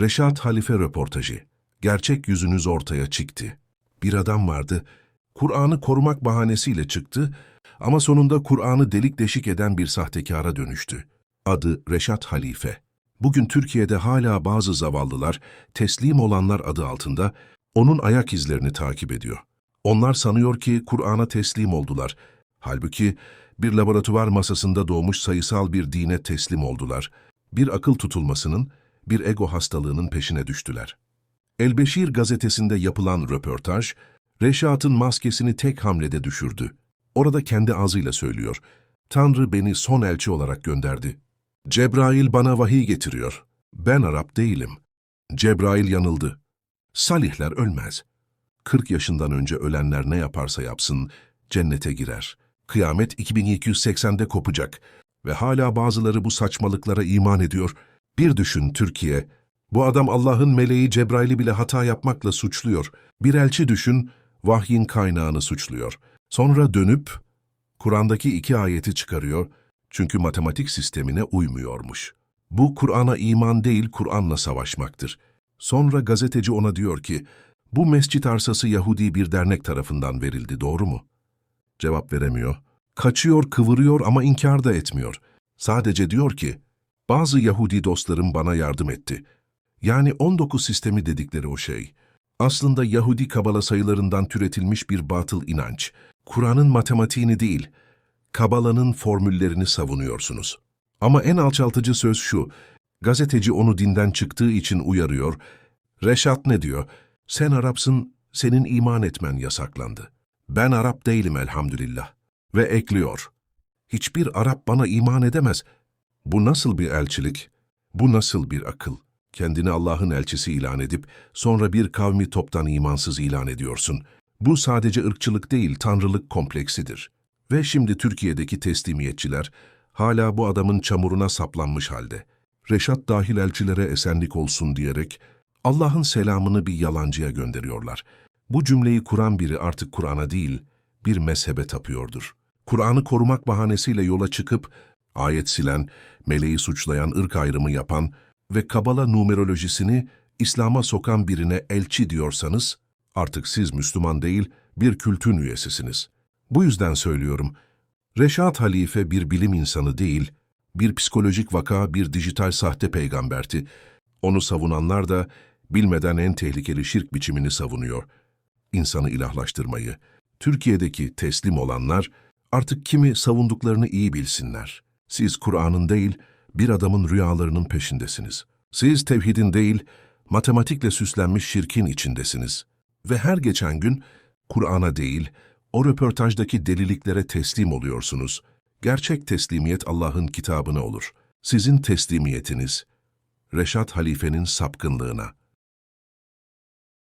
Reşat Halife röportajı. Gerçek yüzünüz ortaya çıktı. Bir adam vardı, Kur'an'ı korumak bahanesiyle çıktı ama sonunda Kur'an'ı delik deşik eden bir sahtekara dönüştü. Adı Reşat Halife. Bugün Türkiye'de hala bazı zavallılar teslim olanlar adı altında onun ayak izlerini takip ediyor. Onlar sanıyor ki Kur'an'a teslim oldular. Halbuki bir laboratuvar masasında doğmuş sayısal bir dine teslim oldular. Bir akıl tutulmasının, bir ego hastalığının peşine düştüler. Elbeşir gazetesinde yapılan röportaj, Reşat'ın maskesini tek hamlede düşürdü. Orada kendi ağzıyla söylüyor. Tanrı beni son elçi olarak gönderdi. Cebrail bana vahiy getiriyor. Ben Arap değilim. Cebrail yanıldı. Salihler ölmez. 40 yaşından önce ölenler ne yaparsa yapsın, cennete girer. Kıyamet 2280'de kopacak ve hala bazıları bu saçmalıklara iman ediyor. Bir düşün Türkiye, bu adam Allah'ın meleği Cebrail'i bile hata yapmakla suçluyor. Bir elçi düşün, vahyin kaynağını suçluyor. Sonra dönüp, Kur'an'daki iki ayeti çıkarıyor çünkü matematik sistemine uymuyormuş. Bu Kur'an'a iman değil, Kur'an'la savaşmaktır. Sonra gazeteci ona diyor ki, bu mescit arsası Yahudi bir dernek tarafından verildi, doğru mu? Cevap veremiyor. Kaçıyor, kıvırıyor ama inkar da etmiyor. Sadece diyor ki, bazı Yahudi dostlarım bana yardım etti. Yani 19 sistemi dedikleri o şey. Aslında Yahudi kabala sayılarından türetilmiş bir batıl inanç. Kur'an'ın matematiğini değil, Kabala'nın formüllerini savunuyorsunuz. Ama en alçaltıcı söz şu, gazeteci onu dinden çıktığı için uyarıyor. Reşat ne diyor? Sen Arapsın, senin iman etmen yasaklandı. Ben Arap değilim elhamdülillah. Ve ekliyor. Hiçbir Arap bana iman edemez. Bu nasıl bir elçilik? Bu nasıl bir akıl? Kendini Allah'ın elçisi ilan edip sonra bir kavmi toptan imansız ilan ediyorsun. Bu sadece ırkçılık değil, tanrılık kompleksidir. Ve şimdi Türkiye'deki teslimiyetçiler hala bu adamın çamuruna saplanmış halde. Reşat dahil elçilere esenlik olsun diyerek Allah'ın selamını bir yalancıya gönderiyorlar. Bu cümleyi kuran biri artık Kur'an'a değil, bir mezhebe tapıyordur. Kur'an'ı korumak bahanesiyle yola çıkıp ayet silen, meleği suçlayan, ırk ayrımı yapan ve Kabala numerolojisini İslam'a sokan birine elçi diyorsanız, artık siz Müslüman değil, bir kültün üyesisiniz. Bu yüzden söylüyorum, Reşat Halife bir bilim insanı değil, bir psikolojik vaka, bir dijital sahte peygamberti. Onu savunanlar da bilmeden en tehlikeli şirk biçimini savunuyor. İnsanı ilahlaştırmayı. Türkiye'deki teslim olanlar artık kimi savunduklarını iyi bilsinler. Siz Kur'an'ın değil, bir adamın rüyalarının peşindesiniz. Siz tevhidin değil, matematikle süslenmiş şirkin içindesiniz. Ve her geçen gün Kur'an'a değil, o röportajdaki deliliklere teslim oluyorsunuz. Gerçek teslimiyet Allah'ın kitabına olur. Sizin teslimiyetiniz, Reşat Halife'nin sapkınlığına.